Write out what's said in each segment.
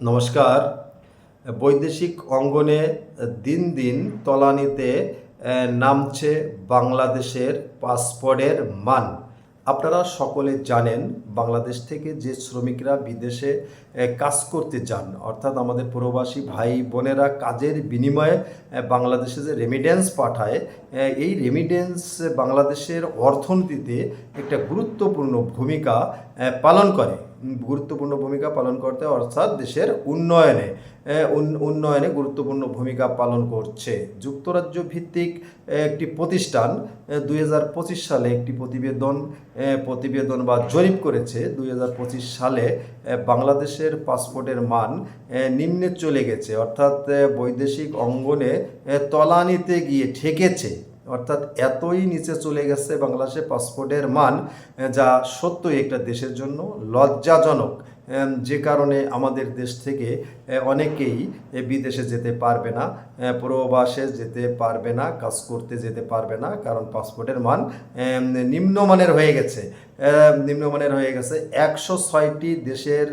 নমস্কার। বৈদেশিক অঙ্গনে দিন দিন তলানিতে নামছে বাংলাদেশের পাসপোর্টের মান। আপনারা সকলে জানেন, বাংলাদেশ থেকে যে শ্রমিকরা বিদেশে কাজ করতে যান, অর্থাৎ আমাদের প্রবাসী ভাই বোনেরা কাজের বিনিময়ে বাংলাদেশে যে রেমিডেন্স পাঠায় এই রেমিডেন্স বাংলাদেশের অর্থনীতিতে একটা গুরুত্বপূর্ণ ভূমিকা পালন করে। গুরুত্বপূর্ণ ভূমিকা পালন করতে, অর্থাৎ দেশের উন্নয়নে উন্নয়নে গুরুত্বপূর্ণ ভূমিকা পালন করছে। যুক্তরাজ্য ভিত্তিক একটি প্রতিষ্ঠান দুই হাজার পঁচিশ সালে একটি প্রতিবেদন প্রতিবেদন বা জরিপ করেছে, দুই হাজার পঁচিশ সালে বাংলাদেশের পাসপোর্টের মান নিম্নে চলে গেছে। অর্থাৎ বৈদেশিক অঙ্গনে তলানিতে গিয়ে ঠেকেছে। অর্থাৎ এতই নিচে চলে গেছে বাংলাদেশে পাসপোর্টের মান যা সত্যই একটা দেশের জন্য লজ্জাজনক। যে কারণে আমাদের দেশ থেকে অনেকেই বিদেশে যেতে পারবে না প্রবাসে যেতে পারবে না, কাজ করতে যেতে পারবে না, কারণ পাসপোর্টের মান নিম্নমানের হয়ে গেছে। নিম্নমানের হয়ে গেছে। একশো ছয়টি দেশের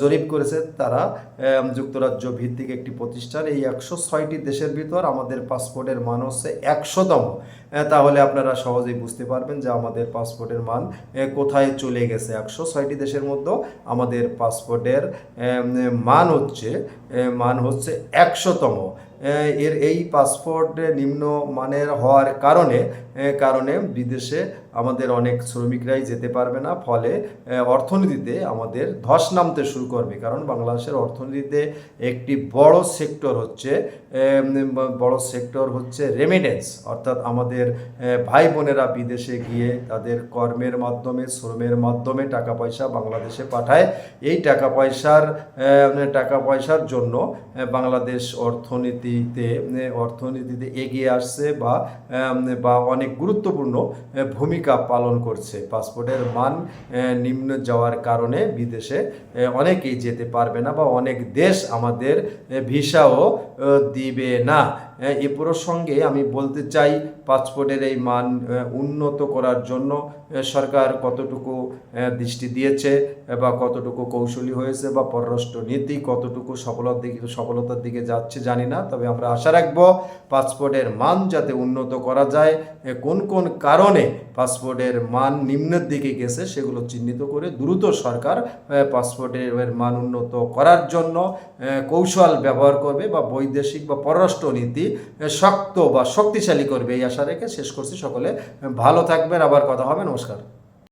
জরিপ করেছে তারা যুক্তরাজ্য ভিত্তিক একটি প্রতিষ্ঠান। এই একশো ছয়টি দেশের ভিতর আমাদের পাসপোর্টের মান হচ্ছে একশোতম। তাহলে আপনারা সহজেই বুঝতে পারবেন যে আমাদের পাসপোর্টের মান কোথায় চলে গেছে। একশো ছয়টি দেশের মধ্যে আমাদের পাসপোর্টের এম, মান হচ্ছে মান হচ্ছে একশোতম। এর এই পাসপোর্ট নিম্ন মানের হওয়ার কারণে কারণে বিদেশে আমাদের অনেক শ্রমিকরাই যেতে পারবে না। ফলে অর্থনীতিতে আমাদের ধস নামতে শুরু করবে। কারণ বাংলাদেশের অর্থনীতিতে একটি বড় সেক্টর হচ্ছে বড় সেক্টর হচ্ছে রেমিডেন্স অর্থাৎ আমাদের ভাই বোনেরা বিদেশে গিয়ে তাদের কর্মের মাধ্যমে, শ্রমের মাধ্যমে টাকা পয়সা বাংলাদেশে পাঠায়। এই টাকা পয়সার টাকা পয়সার জন্য বাংলাদেশ বাংলাদেশ অর্থনীতিতে অর্থনীতিতে এগিয়ে আসছে বা বা অনেক গুরুত্বপূর্ণ ভূমিকা পালন করছে। পাসপোর্টের মান নিম্ন যাওয়ার কারণে বিদেশে অনেকেই যেতে পারবে না বা অনেক দেশ আমাদের ভিসাও দিবে না। এ, প্রসঙ্গে আমি বলতে চাই পাসপোর্টের এই মান উন্নত করার জন্য সরকার কতটুকু দৃষ্টি দিয়েছে বা কতটুকু কৌশলী হয়েছে বা পররাষ্ট্র নীতি কতটুকু সফলতার দিকে সফলতার দিকে যাচ্ছে জানি না। তবে আমরা আশা রাখব পাসপোর্টের মান যাতে উন্নত করা যায় কোন কোন কারণে পাসপোর্টের মান নিম্নের দিকে গেছে সেগুলো চিহ্নিত করে দ্রুত সরকার পাসপোর্টের মান উন্নত করার জন্য কৌশল ব্যবহার করবে বা বৈদেশিক বা পররাষ্ট্র নীতি শক্ত বা শক্তিশালী করবে এই আশা রেখে শেষ করছি। সকলে ভালো থাকবেন। আবার কথা হবে। নমস্কার।